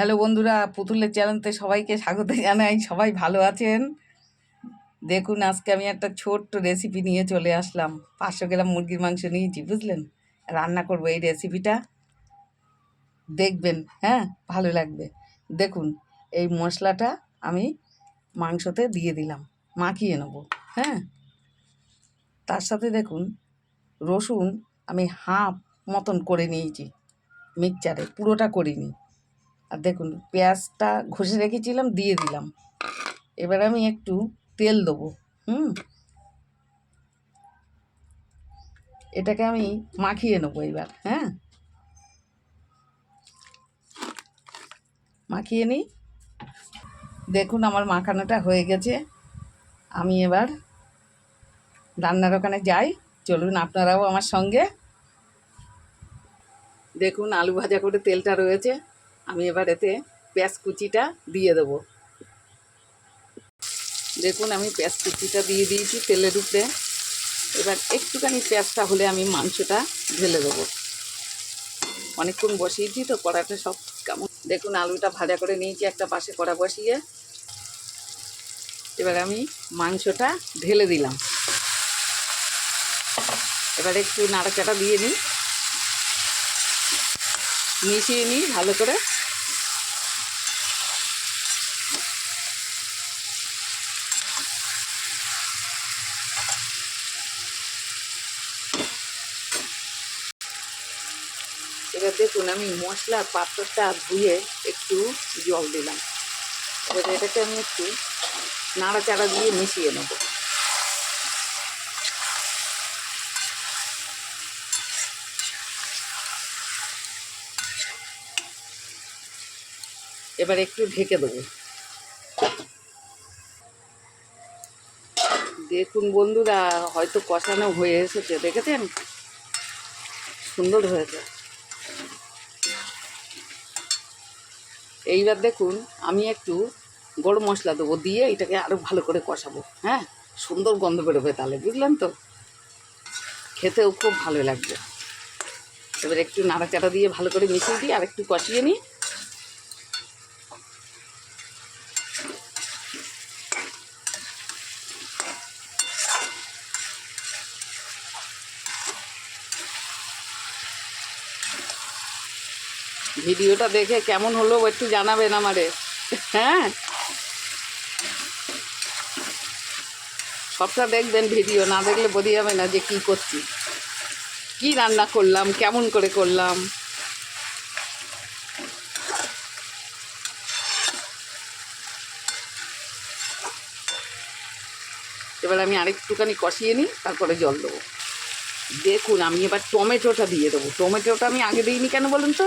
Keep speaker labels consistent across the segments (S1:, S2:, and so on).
S1: Hello বন্ধুরা, পুতুলের চ্যানেলতে সবাইকে স্বাগত জানাই। সবাই ভালো আছেন? দেখুন, আজকে আমি একটা ছোট্ট রেসিপি নিয়ে চলে আসলাম। পাঁচশো গ্রাম মুরগির মাংস নিয়েছি, বুঝলেন? রান্না করব এই রেসিপিটা দেখবেন হ্যাঁ ভালো লাগবে। দেখুন, এই মশলাটা আমি মাংসতে দিয়ে দিলাম, মাখিয়ে নেব হ্যাঁ? তার সাথে দেখুন, রসুন আমি হাফ মতন করে নিয়েছি, মিক্সচারে, পুরোটা করিনি। আর দেখুন, পেঁয়াজটা ঘষে রেখেছিলাম, দিয়ে দিলাম। এবার আমি একটু তেল দেবো, হুম? এটাকে আমি মাখিয়ে নেব এবার হ্যাঁ? মাখিয়ে নিই। দেখুন, আমার মাখানোটা হয়ে গেছে। আমি এবার রান্নার ওখানে যাই। চলুন, আপনারাও আমার সঙ্গে। দেখুন, আলু ভাজা করে তেলটা রয়েছে। আমি এবার এতে পেঁয়াজ কুচিটা দিয়ে দেবো। দেখুন, আমি পেঁয়াজ কুচিটা দিয়ে দিয়েছি তেলের উপরে। এবার একটুখানি পেঁয়াজটা হলে আমি মাংসটা ঢেলে দেবো। অনেকক্ষণ বসিয়েছি তো কড়াটা সব কেমন। দেখুন, আলুটা ভাজা করে নিয়েছি, একটা পাশে কড়া বসিয়ে। এবার আমি মাংসটা ঢেলে দিলাম। এবার একটু নাড়াচাড়া দিয়ে নিই। মিশিয়ে নিই ভালো করে। এবার দেখুন আমি মশলার পাত্রটা ধুয়ে একটু জল দিলাম। এবার এটাকে আমি একটু নাড়াচাড়া দিয়ে মিশিয়ে নেব। এবার একটু ঢেকে দেবো। দেখুন বন্ধুরা, হয়তো কষানো হয়ে এসেছে, দেখেছেন? সুন্দর হয়েছে। এইবার দেখুন, আমি একটু গরম মশলা দেবো দিয়ে এটাকে আরও ভালো করে কষাবো হ্যাঁ? সুন্দর গন্ধ বেরোবে তাহলে, বুঝলেন তো? খেতেও খুব ভালো লাগবে। এবার একটু নাড়াচাড়া দিয়ে ভালো করে মিশিয়ে দিই আর একটু কষিয়ে নিই। ভিডিওটা দেখে কেমন হলো একটু জানাবেন আমারে। হ্যাঁ? সবটা দেখবেন ভিডিও, না দেখলে বোঝা যাবে না যে কি করছি। কি রান্না করলাম, কেমন করে করলাম। এবার আমি আরেকটুখানি কষিয়ে নিই, তারপরে জল দেবো। দেখুন, আমি এবার টমেটোটা দিয়ে দেবো। টমেটোটা আমি আগে দিইনি কেন বলুন তো?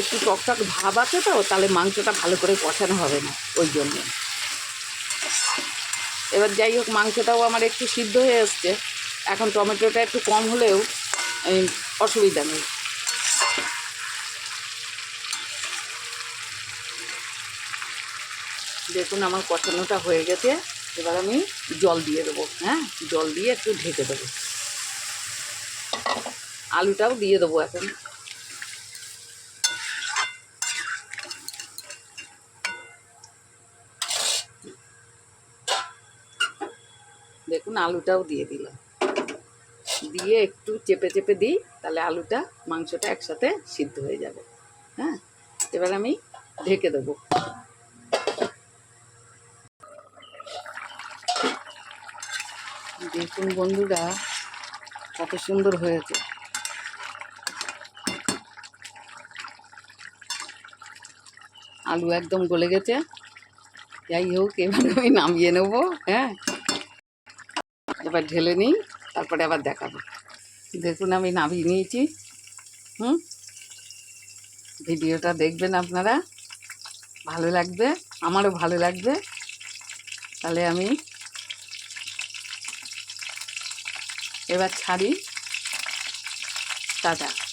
S1: একটু টকটক ভাব আছে তো, তাহলে মাংসটা ভালো করে কষানো হবে না ওই জন্য। এবার যাই হোক, মাংসটাও আমার একটু সিদ্ধ হয়ে এসছে। এখন টমেটোটা একটু কম হলেও অসুবিধা নেই। দেখুন আমার কষানোটা হয়ে গেছে। এবার আমি জল দিয়ে দেবো হ্যাঁ? জল দিয়ে একটু ঢেকে দেবো। আলুটাও দিয়ে দেবো এখন। দেখুন, আলুটাও দিয়ে দিলাম। দিয়ে একটু চেপে চেপে দিই, তাহলে আলুটা, মাংসটা একসাথে সিদ্ধ হয়ে যাবে। হ্যাঁ? এবার আমি ঢেকে দেবো। দেখুন বন্ধুরা, কত সুন্দর হয়েছে। আলু একদম গলে গেছে। যাই হোক, এবার আমি নামিয়ে নেব হ্যাঁ? এবার ঢেলে নিই, তারপরে আবার দেখাবো। দেখুন আমি নামিয়ে নিয়েছি। হুম? ভিডিওটা দেখবেন আপনারা। ভালো লাগবে? আমারও ভালো লাগবে। তাহলে আমি এবার ছাড়ি। টাটা।